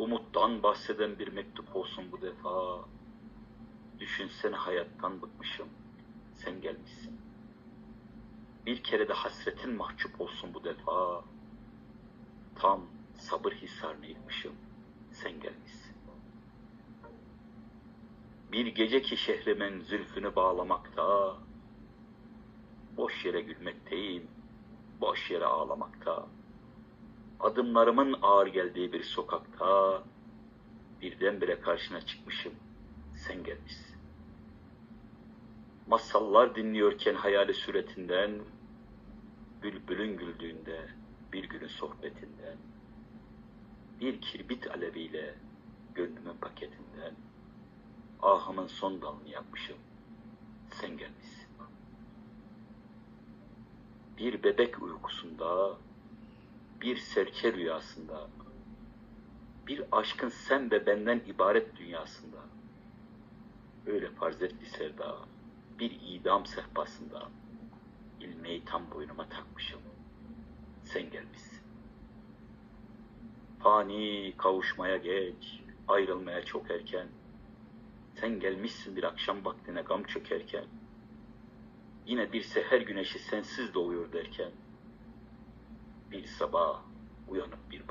Umuttan bahseden bir mektup olsun bu defa. Düşünsene hayattan bıkmışım, sen gelmişsin. Bir kere de hasretin mahcup olsun bu defa. Tam sabır hisarını yıkmışım, sen gelmişsin. Bir gece ki şehrimin zülfünü bağlamakta, boş yere gülmekteyim, boş yere ağlamakta. Adımlarımın ağır geldiği bir sokakta, birdenbire karşına çıkmışım, sen gelmişsin. Masallar dinliyorken hayali suretinden, bülbülün güldüğünde bir günün sohbetinden, bir kirbit aleviyle gönlümün paketinden, ahımın son dalını yapmışım, sen gelmişsin. Bir bebek uykusunda, bir serçe rüyasında, bir aşkın sen ve benden ibaret dünyasında, öyle farz et bir sevda, bir idam sehpasında, ilmeği tam boynuma takmışım, sen gelmişsin. Fani kavuşmaya geç, ayrılmaya çok erken, sen gelmişsin bir akşam vaktine gam çökerken, yine bir seher güneşi sensiz doğuyor derken, bir sabah uyanıp bir.